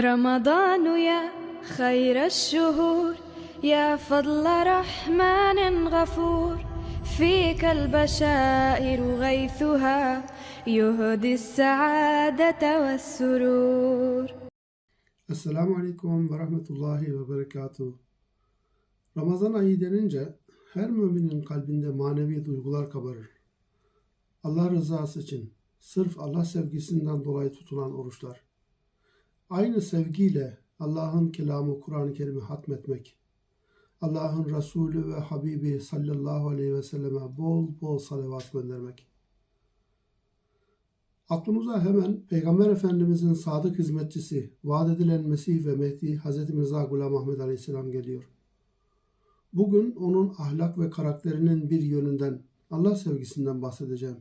رمضان يا خير الشهور يا فضل رحمن غفور فيك البشائر غيثها يهدي السعادة والسرور Esselamu Aleyküm ve Rahmetullahi ve Berekatuhu. Ramazan ayı denince her müminin kalbinde manevi duygular kabarır. Allah rızası için, sırf Allah sevgisinden dolayı tutulan oruçlar. Aynı sevgiyle Allah'ın kelamı Kur'an-ı Kerim'i hatmetmek, Allah'ın Resulü ve Habibi sallallahu aleyhi ve selleme bol bol salavat göndermek. Aklımıza hemen Peygamber Efendimizin sadık hizmetçisi, vaat edilen Mesih ve Mehdi Hz. Mirza Gulam Ahmet Aleyhisselam geliyor. Bugün onun ahlak ve karakterinin bir yönünden, Allah sevgisinden bahsedeceğim.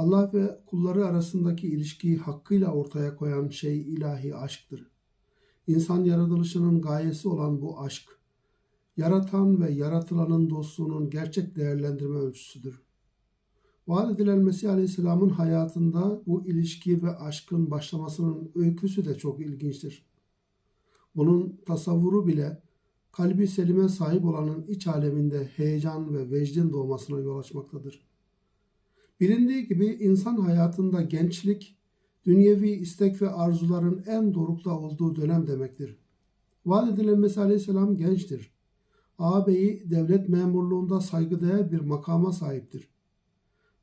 Allah ve kulları arasındaki ilişkiyi hakkıyla ortaya koyan şey ilahi aşktır. İnsan yaratılışının gayesi olan bu aşk, yaratan ve yaratılanın dostluğunun gerçek değerlendirme ölçüsüdür. Vaat edilen Mesih Aleyhisselam'ın hayatında bu ilişki ve aşkın başlamasının öyküsü de çok ilginçtir. Bunun tasavvuru bile kalbi selime sahip olanın iç aleminde heyecan ve vecdin doğmasına yol açmaktadır. Bilindiği gibi insan hayatında gençlik, dünyevi istek ve arzuların en dorukta olduğu dönem demektir. Vaat edilen Mesih Aleyhisselam gençtir. Ağabeyi devlet memurluğunda saygıdeğer bir makama sahiptir.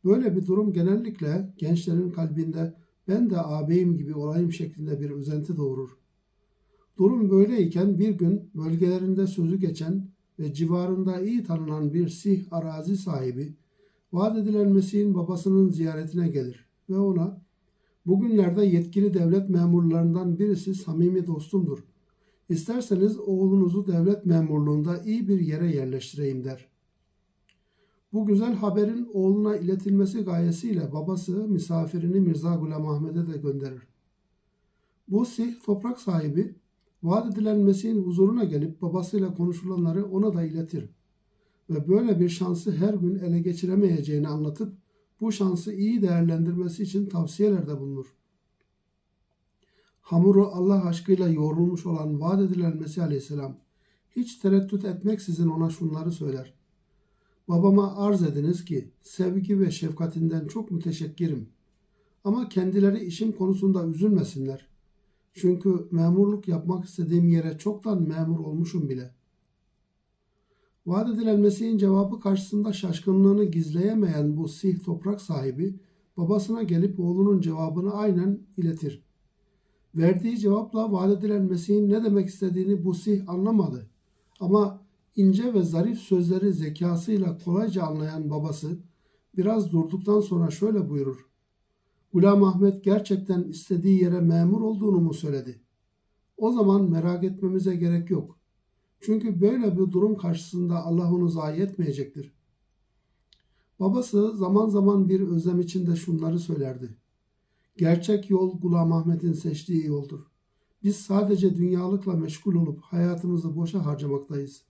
Böyle bir durum genellikle gençlerin kalbinde ben de ağabeyim gibi olayım şeklinde bir özenti doğurur. Durum böyleyken bir gün bölgelerinde sözü geçen ve civarında iyi tanınan bir sih arazi sahibi vaat edilen Mesih'in babasının ziyaretine gelir ve ona bugünlerde yetkili devlet memurlarından birisi samimi dostumdur. İsterseniz oğlunuzu devlet memurluğunda iyi bir yere yerleştireyim der. Bu güzel haberin oğluna iletilmesi gayesiyle babası misafirini Mirza Gulam Ahmet'e de gönderir. Bu sih toprak sahibi vaat edilen Mesih'in huzuruna gelip babasıyla konuşulanları ona da iletir. Ve böyle bir şansı her gün ele geçiremeyeceğini anlatıp bu şansı iyi değerlendirmesi için tavsiyelerde bulunur. Hamuru Allah aşkıyla yoğrulmuş olan vaat edilen Mesih Aleyhisselam hiç tereddüt etmeksizin ona şunları söyler. Babama arz ediniz ki sevgi ve şefkatinden çok müteşekkirim. Ama kendileri işim konusunda üzülmesinler. Çünkü memurluk yapmak istediğim yere çoktan memur olmuşum bile. Vaat edilen Mesih'in cevabı karşısında şaşkınlığını gizleyemeyen bu sih toprak sahibi babasına gelip oğlunun cevabını aynen iletir. Verdiği cevapla vaat edilen Mesih'in ne demek istediğini bu sih anlamadı. Ama ince ve zarif sözleri zekasıyla kolayca anlayan babası biraz durduktan sonra şöyle buyurur. Gulam Ahmet gerçekten istediği yere memur olduğunu mu söyledi? O zaman merak etmemize gerek yok. Çünkü böyle bir durum karşısında Allah onu zayi etmeyecektir. Babası zaman zaman bir özlem içinde şunları söylerdi. Gerçek yol Gulam Ahmet'in seçtiği yoldur. Biz sadece dünyalıkla meşgul olup hayatımızı boşa harcamaktayız.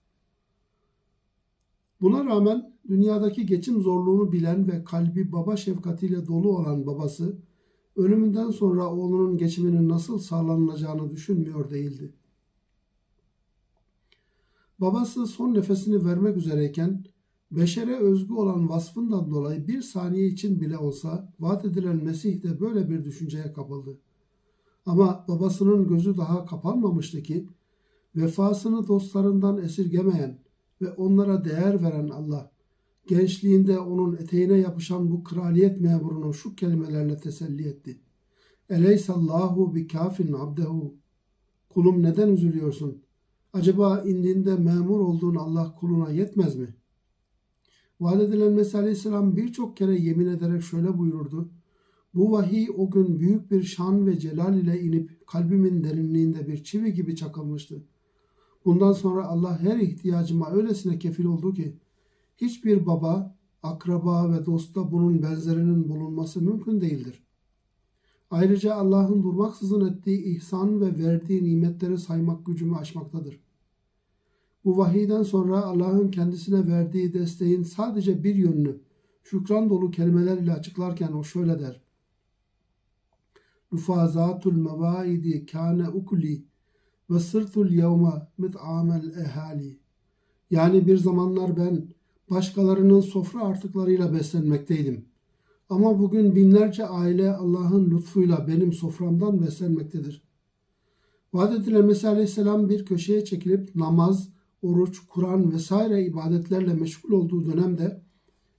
Buna rağmen dünyadaki geçim zorluğunu bilen ve kalbi baba şefkatiyle dolu olan babası, ölümünden sonra oğlunun geçiminin nasıl sağlanılacağını düşünmüyor değildi. Babası son nefesini vermek üzereyken, beşere özgü olan vasfından dolayı bir saniye için bile olsa vaat edilen Mesih de böyle bir düşünceye kapıldı. Ama babasının gözü daha kapanmamıştı ki, vefasını dostlarından esirgemeyen, ve onlara değer veren Allah, gençliğinde onun eteğine yapışan bu kraliyet memurunu şu kelimelerle teselli etti. Eleysallahu bi kafin abdehu. Kulum neden üzülüyorsun? Acaba indiğinde memur olduğun Allah kuluna yetmez mi? Vaat edilen Mesih Aleyhisselam birçok kere yemin ederek şöyle buyururdu. Bu vahiy o gün büyük bir şan ve celal ile inip kalbimin derinliğinde bir çivi gibi çakılmıştı.'' Bundan sonra Allah her ihtiyacıma öylesine kefil oldu ki hiçbir baba, akraba ve dostta bunun benzerinin bulunması mümkün değildir. Ayrıca Allah'ın durmaksızın ettiği ihsan ve verdiği nimetleri saymak gücümü aşmaktadır. Bu vahiyden sonra Allah'ın kendisine verdiği desteğin sadece bir yönünü şükran dolu kelimeler ile açıklarken o şöyle der. Rufazatul mevaidi kâne ukuli ve sırtul yevme mit'amel ehali. Yani bir zamanlar ben başkalarının sofra artıklarıyla beslenmekteydim. Ama bugün binlerce aile Allah'ın lütfuyla benim soframdan beslenmektedir. Vaat edilen Mesih Aleyhisselam bir köşeye çekilip namaz, oruç, Kur'an vesaire ibadetlerle meşgul olduğu dönemde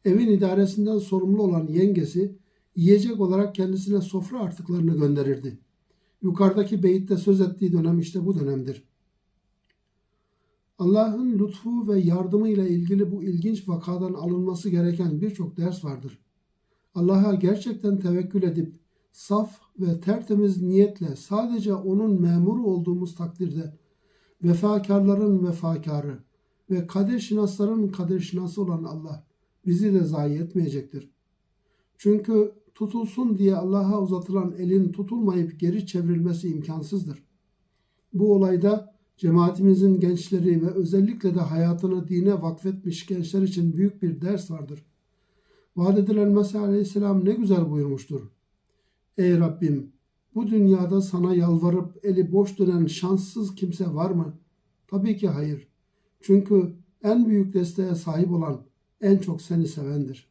evin idaresinden sorumlu olan yengesi yiyecek olarak kendisine sofra artıklarını gönderirdi. Yukarıdaki beyitte söz ettiği dönem işte bu dönemdir. Allah'ın lütfu ve yardımı ile ilgili bu ilginç vakadan alınması gereken birçok ders vardır. Allah'a gerçekten tevekkül edip saf ve tertemiz niyetle sadece onun memuru olduğumuz takdirde vefakarların vefakarı ve kader şinasların kader şinası olan Allah bizi de zayi etmeyecektir. Çünkü tutulsun diye Allah'a uzatılan elin tutulmayıp geri çevrilmesi imkansızdır. Bu olayda cemaatimizin gençleri ve özellikle de hayatını dine vakfetmiş gençler için büyük bir ders vardır. Vaat edilen Mesih Aleyhisselam ne güzel buyurmuştur. Ey Rabbim bu dünyada sana yalvarıp eli boş dönen şanssız kimse var mı? Tabii ki hayır. Çünkü en büyük desteğe sahip olan en çok seni sevendir.